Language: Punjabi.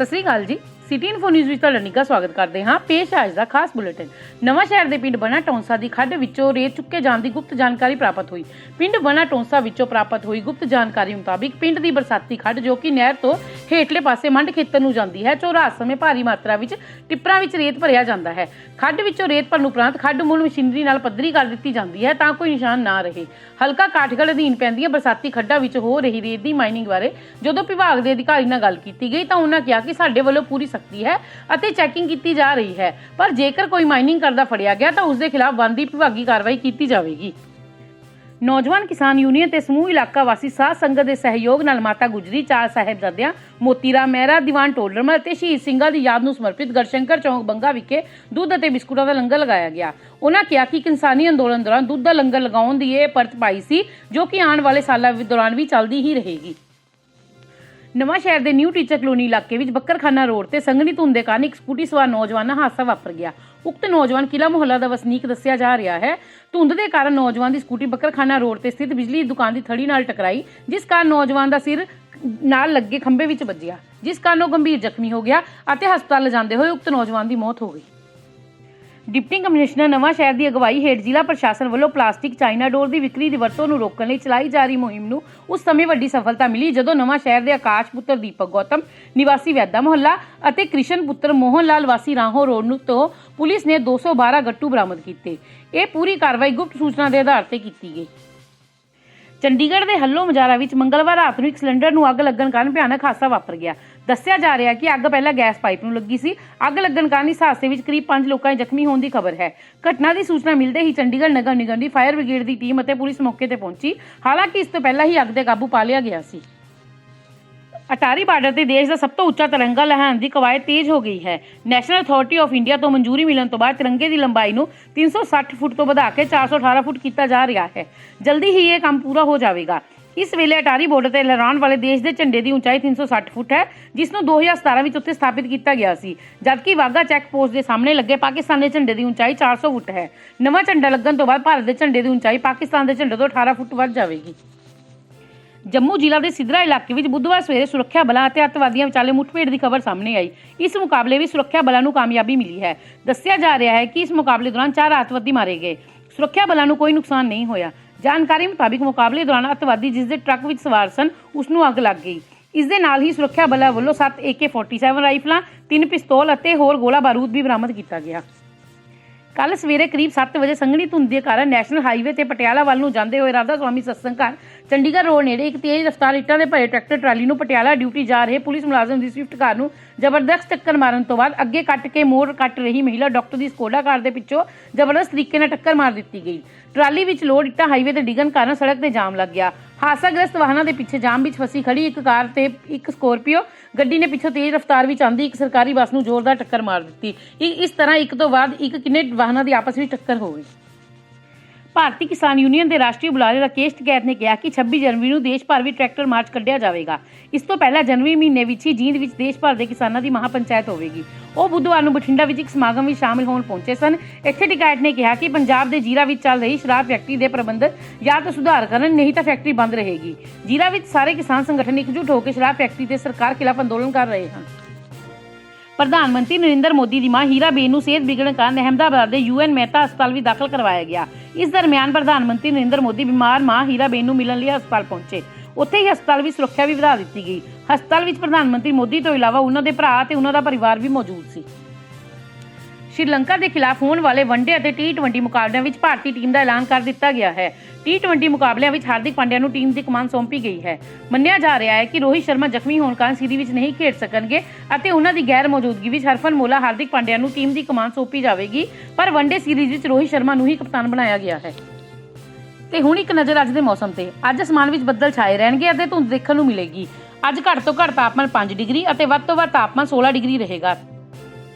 ਸਤਿ ਸ੍ਰੀ ਅਕਾਲ ਜੀ। ਸਿਟੀ ਇਨਫੋ ਨਿਊਜ਼ ਵਿੱਚ ਤੁਹਾਡਾ ਨਿੱਘਾ ਸਵਾਗਤ ਕਰਦੇ ਹਾਂ। ਪੇਸ਼ ਹੈ ਅੱਜ ਦਾ ਖਾਸ ਬੁਲੇਟਿਨ। ਨਵਾਂ ਸ਼ਹਿਰ ਦੇ ਪਿੰਡ ਬਣਾ ਟੌਂਸਾ ਦੀ ਖੱਡ ਵਿੱਚੋਂ ਰੇਤ ਚੁੱਕੇ ਜਾਣ ਦੀ ਗੁਪਤ ਜਾਣਕਾਰੀ ਪ੍ਰਾਪਤ ਹੋਈ। ਪਿੰਡ ਬਣਾ ਟੌਂਸਾ ਵਿੱਚੋਂ ਪ੍ਰਾਪਤ ਹੋਈ ਗੁਪਤ ਜਾਣਕਾਰੀ ਮੁਤਾਬਿਕ ਪਿੰਡ ਦੀ ਬਰਸਾਤੀ ਖੱਡ ਜੋ ਕਿ ਨਹਿਰ ਤੋਂ ਹੇਠਲੇ ਪਾਸੇ ਮੰਡ ਖੇਤਰ ਨੂੰ ਜਾਂਦੀ ਹੈ ਚੋਂ ਸਮੇਂ ਭਾਰੀ ਮਾਤਰਾ ਵਿੱਚ ਟਿੱਪਰਾਂ ਵਿੱਚ ਰੇਤ ਭਰਿਆ ਜਾਂਦਾ ਹੈ। ਖੱਡ ਵਿੱਚੋਂ ਰੇਤ ਭਰਨ ਉਪਰੰਤ ਖੱਡ ਮੂਲ ਮਸ਼ੀਨਰੀ ਨਾਲ ਪੱਧਰੀ ਕਰ ਦਿੱਤੀ ਜਾਂਦੀ ਹੈ, ਤਾਂ ਕੋਈ ਨਿਸ਼ਾਨ ਨਾ ਰਹੇ। ਹਲਕਾ ਕਾਠਗੜ੍ਹ ਅਧੀਨ ਪੈਂਦੀਆਂ ਬਰਸਾਤੀ ਖੱਡਾਂ ਵਿੱਚ ਹੋ ਰਹੀ ਰੇਤ ਦੀ ਮਾਈਨਿੰਗ ਬਾਰੇ ਜਦੋਂ ਵਿਭਾਗ ਦੇ ਅਧਿਕਾਰੀ ਨਾਲ ਗੱਲ ਕੀਤੀ ਗਈ ਤਾਂ ਉਹਨਾਂ ਕਿਹਾ ਕਿ ਸਾਡੇ ਵੱਲੋਂ ਪੂਰੀ ਸਖਤੀ ਹੈ ਅਤੇ ਚੈਕਿੰਗ ਕੀਤੀ ਜਾ ਰਹੀ ਹੈ। ਪਰ ਜੇਕਰ ਕੋਈ ਮਾਈਨਿੰਗ ਕਰਦਾ ਫੜਿਆ ਗਿਆ ਤਾਂ ਉਸ ਦੇ ਖਿਲਾਫ ਬਣਦੀ ਵਿਭਾਗੀ ਕਾਰਵਾਈ ਕੀਤੀ ਜਾਵੇਗੀ। ਨੌਜਵਾਨ ਕਿਸਾਨ ਯੂਨੀਅਨ ਤੇ ਸਮੂਹ ਇਲਾਕਾ ਵਾਸੀ ਸਾਧ ਸੰਗਤ ਦੇ ਸਹਿਯੋਗ ਨਾਲ ਮਾਤਾ ਗੁਜਰੀ, ਚਾਰ ਸਾਹਿਬਜ਼ਾਦਿਆਂ ਮੋਤੀਰਾਮ ਮਹਿਰਾ, ਦੀਵਾਨ ਟੋਡਰਮਲ ਅਤੇ ਸ਼ਹੀਦ ਸਿੰਘਾਂ ਦੀ ਯਾਦ ਨੂੰ ਸਮਰਪਿਤ ਗੜਸ਼ੰਕਰ ਚੌਂਕ ਬੰਗਾ ਵਿਖੇ ਦੁੱਧ ਅਤੇ ਬਿਸਕੁਟਾਂ ਦਾ ਲੰਗਰ ਲਗਾਇਆ ਗਿਆ। ਉਹਨਾਂ ਕਿਹਾ ਕਿ ਕਿਸਾਨੀ ਅੰਦੋਲਨ ਦੌਰਾਨ ਦੁੱਧ ਦਾ ਲੰਗਰ ਲਗਾਉਣ ਦੀ ਇਹ ਪਰਤ ਪਾਈ ਸੀ, ਜੋ ਕਿ ਆਉਣ ਵਾਲੇ ਸਾਲਾਂ ਦੌਰਾਨ ਵੀ ਚੱਲਦੀ ਹੀ ਰਹੇਗੀ। ਨਵਾਂ ਸ਼ਹਿਰ ਦੇ ਨਿਊ ਟੀਚਰ ਕਲੋਨੀ ਇਲਾਕੇ ਵਿੱਚ ਬੱਕਰਖਾਨਾ ਰੋਡ ਤੇ ਸੰਘਣੀ ਧੁੰਦ ਦੇ ਕਾਰਨ ਇੱਕ ਸਕੂਟੀ ਸਵਾਰ ਨੌਜਵਾਨ ਨਾਲ ਹਾਦਸਾ ਵਾਪਰ ਗਿਆ। ਉਕਤ ਨੌਜਵਾਨ ਕਿਲਾ ਮੁਹੱਲਾ ਦਾ ਵਸਨੀਕ ਦੱਸਿਆ ਜਾ ਰਿਹਾ ਹੈ। ਧੁੰਦ ਦੇ ਕਾਰਨ ਨੌਜਵਾਨ ਦੀ ਸਕੂਟੀ ਬੱਕਰਖਾਨਾ ਰੋਡ ਤੇ ਸਥਿਤ ਬਿਜਲੀ ਦੀ ਦੁਕਾਨ ਦੀ ਥੜੀ ਨਾਲ ਟਕਰਾਈ, ਜਿਸ ਕਾਰਨ ਨੌਜਵਾਨ ਦਾ ਸਿਰ ਨਾਲ ਲੱਗੇ ਖੰਭੇ ਵਿੱਚ ਵੱਜਿਆ। ਜਿਸ ਕਾਰਨ ਉਹ ਗੰਭੀਰ ਜ਼ਖਮੀ ਹੋ ਗਿਆ ਅਤੇ ਹਸਪਤਾਲ ਲਿਜਾਂਦੇ ਹੋਏ ਉਕਤ ਨੌਜਵਾਨ ਦੀ ਮੌਤ ਹੋ ਗਈ। ਡਿਪਟੀ ਕਮਿਸ਼ਨਰ ਨਵਾਂ ਸ਼ਹਿਰ ਦੀ ਅਗਵਾਈ ਹੇਠ ਜ਼ਿਲ੍ਹਾ ਪ੍ਰਸ਼ਾਸਨ ਵੱਲੋਂ ਪਲਾਸਟਿਕ ਚਾਈਨਾ ਡੋਰ ਦੀ ਵਿਕਰੀ ਦੀ ਵਰਤੋਂ ਨੂੰ ਰੋਕਣ ਲਈ ਚਲਾਈ ਜਾ ਰਹੀ ਮੁਹਿੰਮ ਨੂੰ ਉਸ ਸਮੇਂ ਵੱਡੀ ਸਫਲਤਾ ਮਿਲੀ ਜਦੋਂ ਨਵਾਂ ਸ਼ਹਿਰ ਦੇ ਆਕਾਸ਼ ਪੁੱਤਰ ਦੀਪਕ ਗੌਤਮ, ਨਿਵਾਸੀ ਵੈਦਾ ਮੁਹੱਲਾ ਅਤੇ ਕ੍ਰਿਸ਼ਨ ਪੁੱਤਰ ਮੋਹਨ ਲਾਲ ਵਾਸੀ ਰਾਹੋਂ ਰੋਡ ਨੂੰ ਤੋਂ ਪੁਲਿਸ ਨੇ 212 ਗੱਟੂ ਬਰਾਮਦ ਕੀਤੇ। ਇਹ ਪੂਰੀ ਕਾਰਵਾਈ ਗੁਪਤ ਸੂਚਨਾ ਦੇ ਆਧਾਰ ਤੇ ਕੀਤੀ ਗਈ। ਚੰਡੀਗੜ੍ਹ ਦੇ ਹੱਲੋ ਮਜਾਰਾ ਵਿੱਚ ਮੰਗਲਵਾਰ ਰਾਤ ਨੂੰ ਇੱਕ ਸਿਲੰਡਰ ਨੂੰ ਅੱਗ ਲੱਗਣ ਕਾਰਨ ਭਿਆਨਕ ਹਾਦਸਾ ਵਾਪਰ ਗਿਆ। ਦੱਸਿਆ ਜਾ ਰਿਹਾ ਕਿ ਅੱਗ ਪਹਿਲਾਂ ਗੈਸ ਪਾਈਪ ਨੂੰ ਲੱਗੀ ਸੀ। ਅੱਗ ਲੱਗਣ ਕਾਰਨ ਇਸ ਹਾਦਸੇ ਵਿੱਚ ਕਰੀਬ 5 ਲੋਕਾਂ ਦੇ ਜ਼ਖਮੀ ਹੋਣ ਦੀ ਖਬਰ ਹੈ। ਘਟਨਾ ਦੀ ਸੂਚਨਾ ਮਿਲਦੇ ਹੀ ਚੰਡੀਗੜ੍ਹ ਨਗਰ ਨਿਗਮ ਦੀ ਫਾਇਰ ਬ੍ਰਿਗੇਡ ਦੀ ਟੀਮ ਅਤੇ ਪੁਲਿਸ ਮੌਕੇ ਤੇ ਪਹੁੰਚੀ। ਹਾਲਾਂਕਿ ਇਸ ਤੋਂ ਪਹਿਲਾਂ ਹੀ ਅੱਗ ਤੇ ਕਾਬੂ ਪਾ ਲਿਆ ਗਿਆ ਸੀ। ਅਟਾਰੀ ਬਾਰਡਰ ਤੇ ਦੇਸ਼ ਦਾ ਸਭ ਤੋਂ ਉੱਚਾ ਤਿਰੰਗਾ ਲਹਿਰਾਉਣ ਦੀ ਕਵਾਇਦ ਤੇਜ਼ ਹੋ ਗਈ ਹੈ। ਨੈਸ਼ਨਲ ਅਥਾਰਟੀ ਆਫ ਇੰਡੀਆ ਤੋਂ ਮਨਜ਼ੂਰੀ ਮਿਲਣ ਤੋਂ ਬਾਅਦ ਤਿਰੰਗੇ ਦੀ ਲੰਬਾਈ ਨੂੰ 360 ਫੁੱਟ ਤੋਂ ਵਧਾ ਕੇ 418 ਫੁੱਟ ਕੀਤਾ ਜਾ ਰਿਹਾ ਹੈ। ਜਲਦੀ ਹੀ ਇਹ ਕੰਮ ਪੂਰਾ ਹੋ ਜਾਵੇਗਾ। ਇਸ ਵੇਲੇ ਅਟਾਰੀ ਬਾਰਡਰ ਤੇ ਲਹਿਰਾਉਣ ਵਾਲੇ ਦੇਸ਼ ਦੇ ਝੰਡੇ ਦੀ ਉਚਾਈ 360 ਫੁੱਟ ਹੈ, ਜਿਸ ਨੂੰ 2017 ਵਿੱਚ ਉੱਥੇ ਸਥਾਪਿਤ ਕੀਤਾ ਗਿਆ ਸੀ। ਜਦਕਿ ਵਾਗਾ ਚੈੱਕ ਪੋਸਟ ਦੇ ਸਾਹਮਣੇ ਲੱਗੇ ਪਾਕਿਸਤਾਨ ਦੇ ਝੰਡੇ ਦੀ ਉਚਾਈ 400 ਫੁੱਟ ਹੈ। ਨਵਾਂ ਝੰਡਾ ਲੱਗਣ ਤੋਂ ਬਾਅਦ ਭਾਰਤ ਦੇ ਝੰਡੇ ਦੀ ਉਚਾਈ ਪਾਕਿਸਤਾਨ ਦੇ ਝੰਡੇ ਤੋਂ 18 ਫੁੱਟ ਵੱਧ ਜਾਵੇਗੀ। ਜੰਮੂ ਜ਼ਿਲ੍ਹਾ ਦੇ ਸਿਧਰਾ ਇਲਾਕੇ ਵਿੱਚ ਬੁੱਧਵਾਰ ਸਵੇਰੇ ਸੁਰੱਖਿਆ ਬਲਾਂ ਅਤੇ ਅੱਤਵਾਦੀਆਂ ਵਿਚਾਲੇ ਮੁੱਠਭੇੜ ਦੀ ਖਬਰ ਸਾਹਮਣੇ ਆਈ। ਇਸ ਮੁਕਾਬਲੇ ਵਿੱਚ ਸੁਰੱਖਿਆ ਬਲਾਂ ਨੂੰ ਕਾਮਯਾਬੀ ਮਿਲੀ ਹੈ। ਦੱਸਿਆ ਜਾ ਰਿਹਾ ਹੈ ਕਿ ਇਸ ਮੁਕਾਬਲੇ ਦੌਰਾਨ ਚਾਰ ਅੱਤਵਾਦੀ ਮਾਰੇ ਗਏ। ਸੁਰੱਖਿਆ ਬਲਾਂ ਨੂੰ ਕੋਈ ਨੁਕਸਾਨ ਨਹੀਂ ਹੋਇਆ। ਜਾਣਕਾਰੀ ਮੁਤਾਬਿਕ ਮੁਕਾਬਲੇ ਦੌਰਾਨ ਅੱਤਵਾਦੀ ਜਿਸ ਦੇ ਟਰੱਕ ਵਿੱਚ ਸਵਾਰ ਸਨ ਉਸ ਨੂੰ ਅੱਗ ਲੱਗ ਗਈ। ਇਸ ਦੇ ਨਾਲ ਹੀ ਸੁਰੱਖਿਆ ਬਲਾਂ ਵੱਲੋਂ 7 AK47 ਰਾਈਫਲਾਂ, ਤਿੰਨ ਪਿਸਤੌਲ ਅਤੇ ਹੋਰ ਗੋਲਾ ਬਾਰੂਦ ਵੀ ਬਰਾਮਦ ਕੀਤਾ ਗਿਆ। ਕੱਲ ਸਵੇਰੇ ਕਰੀਬ 7 ਵਜੇ ਸੰਘਣੀ ਧੁੰਦ ਦੇ ਕਾਰਨ ਨੈਸ਼ਨਲ ਹਾਈਵੇ ਤੇ ਪਟਿਆਲਾ ਵੱਲ ਨੂੰ ਜਾਂਦੇ ਹੋਏ ਰਾਧਾ ਸਵਾਮੀ ਸਤਸੰਗ ਘਰ, ਚੰਡੀਗੜ੍ਹ ਰੋਡ ਨੇੜੇ ਇੱਕ ਤੇਜ਼ ਰਫ਼ਤਾਰ ਇੱਟਾਂ ਦੇ ਭਰੇ ਟਰੈਕਟਰ ਟਰਾਲੀ ਨੂੰ ਪਟਿਆਲਾ ਡਿਊਟੀ ਜਾ ਰਹੇ ਪੁਲਿਸ ਮੁਲਾਜ਼ਮ ਦੀ ਸਵਿਫਟ ਕਾਰ ਨੂੰ ਜ਼ਬਰਦਸਤ ਟੱਕਰ ਮਾਰਨ ਤੋਂ ਬਾਅਦ ਅੱਗੇ ਕੱਟ ਕੇ ਮੋੜ ਕੱਟ ਰਹੀ ਮਹਿਲਾ ਡਾਕਟਰ ਦੀ ਸਕੋਡਾ ਕਾਰ ਦੇ ਪਿੱਛੋਂ ਜ਼ਬਰਦਸਤ ਤਰੀਕੇ ਨਾਲ ਟੱਕਰ ਮਾਰ ਦਿੱਤੀ ਗਈ। ਟਰਾਲੀ ਵਿੱਚ ਲੋਡ ਇੱਟਾਂ ਹਾਈਵੇ ਤੇ ਡਿੱਗਣ ਕਾਰਨ ਸੜਕ ਤੇ ਜਾਮ ਲੱਗ ਗਿਆ। ਹਾਦਸਾਗ੍ਰਸਤ ਵਾਹਨਾਂ ਦੇ ਪਿੱਛੇ ਜਾਮ ਵਿੱਚ ਫਸੀ ਖੜੀ ਇੱਕ ਕਾਰ ਤੇ ਇੱਕ ਸਕੋਰਪੀਓ। ਗੱਡੀ ਨੇ ਪਿੱਛੋਂ ਤੇਜ਼ ਰਫ਼ਤਾਰ ਵਿੱਚ ਆਂਦੀ ਇੱਕ ਸਰਕਾਰੀ ਬੱਸ ਨੂੰ ਜ਼ੋਰਦਾਰ ਟੱਕਰ ਮਾਰ ਦਿੱਤੀ। ਇਹ- ਇਸ ਤਰ੍ਹਾਂ ਇੱਕ ਤੋਂ ਬਾਅਦ ਇੱਕ ਕਿੰਨੇ ਵਾਹਨਾਂ ਦੀ ਆਪਸ ਵਿੱਚ ਟੱਕਰ ਹੋ ਗਈ। ਭਾਰਤੀ ਕਿਸਾਨ ਯੂਨੀਅਨ ਦੇ ਰਾਸ਼ਟਰੀ ਬੁਲਾਰੇ ਰਾਕੇਸ਼ ਟਕੈਤ ਨੇ ਕਿਹਾ ਕਿ 26 ਜਨਵਰੀ ਨੂੰ ਦੇਸ਼ ਭਰ ਵਿੱਚ ਟਰੈਕਟਰ ਮਾਰਚ ਕੱਢਿਆ ਜਾਵੇਗਾ। ਇਸ ਤੋਂ ਪਹਿਲਾਂ ਜਨਵਰੀ ਮਹੀਨੇ ਵਿੱਚ ਹੀ ਜੀਂਦ ਵਿੱਚ ਦੇਸ਼ ਭਰ ਦੇ ਕਿਸਾਨਾਂ ਦੀ ਮਹਾਪੰਚਾਇਤ ਹੋਵੇਗੀ। ਉਹ ਬੁੱਧਵਾਰ ਨੂੰ ਬਠਿੰਡਾ ਵਿੱਚ ਇੱਕ ਸਮਾਗਮ ਵਿੱਚ ਸ਼ਾਮਿਲ ਹੋਣ ਪਹੁੰਚੇ ਸਨ। ਇੱਥੇ ਟਿਕੈਟ ਨੇ ਕਿਹਾ ਕਿ ਪੰਜਾਬ ਦੇ ਜੀਰਾ ਵਿੱਚ ਚੱਲ ਰਹੀ ਸ਼ਰਾਬ ਫੈਕਟਰੀ ਦੇ ਪ੍ਰਬੰਧ ਜਾਂ ਤਾਂ ਸੁਧਾਰ ਕਰਨ, ਨਹੀਂ ਤਾਂ ਫੈਕਟਰੀ ਬੰਦ ਰਹੇਗੀ। ਜੀਰਾ ਵਿੱਚ ਸਾਰੇ ਕਿਸਾਨ ਸੰਗਠਨ ਇਕਜੁੱਟ ਹੋ ਕੇ ਸ਼ਰਾਬ ਫੈਕਟਰੀ ਤੇ ਸਰਕਾਰ ਖਿਲਾਫ ਅੰਦੋਲਨ ਕਰ ਰਹੇ ਹਨ। ਪ੍ਰਧਾਨ ਮੰਤਰੀ ਨਰਿੰਦਰ ਮੋਦੀ ਦੀ ਮਾਂ ਹੀਰਾ ਬੇਨ ਨੂੰ ਸਿਹਤ ਵਿਗੜਨ ਕਾਰਨ ਅਹਿਮਦਾਬਾਦ ਦੇ ਯੂਐਨ ਮਹਿਤਾ ਹਸਪਤਾਲ ਵਿੱਚ ਦਾਖਲ ਕਰਵਾਇਆ ਗਿਆ। ਇਸ ਦਰਮਿਆਨ ਪ੍ਰਧਾਨ ਮੰਤਰੀ ਨਰਿੰਦਰ ਮੋਦੀ ਬਿਮਾਰ ਮਾਂ ਹੀਰਾਬੇਨ ਨੂੰ ਮਿਲਣ ਲਈ ਹਸਪਤਾਲ ਪਹੁੰਚੇ। ਉੱਥੇ ਹੀ ਹਸਪਤਾਲ ਵਿੱਚ ਸੁਰੱਖਿਆ ਵੀ ਵਧਾ ਦਿੱਤੀ ਗਈ। ਹਸਪਤਾਲ ਵਿੱਚ ਪ੍ਰਧਾਨ ਮੰਤਰੀ ਮੋਦੀ ਤੋਂ ਇਲਾਵਾ ਉਹਨਾਂ ਦੇ ਭਰਾ ਤੇ ਉਹਨਾਂ ਦਾ ਪਰਿਵਾਰ ਵੀ ਮੌਜੂਦ ਸੀ। ਸ਼੍ਰੀਲੰਕਾ ਦੇ ਖਿਲਾਫ ਹੋਣ ਵਾਲੇ ਵਨਡੇ ਅਤੇ ਟੀ20 ਮੁਕਾਬਲਿਆਂ ਵਿੱਚ ਭਾਰਤੀ ਟੀਮ ਦਾ ਐਲਾਨ ਕਰ ਦਿੱਤਾ ਗਿਆ ਹੈ। ਟੀ20 ਮੁਕਾਬਲਿਆਂ ਵਿੱਚ ਹਾਰਦਿਕ ਪਾਂਡਿਆ ਨੂੰ ਟੀਮ ਦੀ ਕਮਾਨ ਸੌਂਪੀ ਗਈ ਹੈ। ਮੰਨਿਆ ਜਾ ਰਿਹਾ ਹੈ ਕਿ ਰੋਹਿਤ ਸ਼ਰਮਾ ਜ਼ਖਮੀ ਹੋਣ ਕਾਰਨ ਸੀਰੀਜ਼ ਵਿੱਚ ਨਹੀਂ ਖੇਡ ਸਕਣਗੇ ਅਤੇ ਉਹਨਾਂ ਦੀ ਗੈਰ ਮੌਜੂਦਗੀ ਵਿੱਚ ਹਰਫਨ ਮੋਲਾ ਹਾਰਦਿਕ ਪਾਂਡਿਆ ਨੂੰ ਟੀਮ ਦੀ ਕਮਾਨ ਸੌਂਪੀ ਜਾਵੇਗੀ, ਪਰ ਵਨਡੇ ਸੀਰੀਜ਼ ਵਿੱਚ ਰੋਹਿਤ ਸ਼ਰਮਾ ਨੂੰ ਹੀ ਕਪਤਾਨ ਬਣਾਇਆ ਗਿਆ ਹੈ। ਤੇ ਹੁਣ ਇੱਕ ਨਜ਼ਰ ਅੱਜ ਦੇ ਮੌਸਮ ਤੇ। ਅੱਜ ਅਸਮਾਨ ਵਿੱਚ ਬੱਦਲ ਛਾਏ ਰਹਿਣਗੇ ਅਤੇ ਧੁੰਦ ਦੇਖਣ ਨੂੰ ਮਿਲੇਗੀ। ਅੱਜ ਘੱਟ ਤੋਂ ਘੱਟ ਤਾਪਮਾਨ 5 ਡਿਗਰੀ ਅਤੇ ਵੱਧ ਤੋਂ ਵੱਧ ਤਾਪਮਾਨ 16 ਡਿਗਰੀ ਰਹੇਗਾ।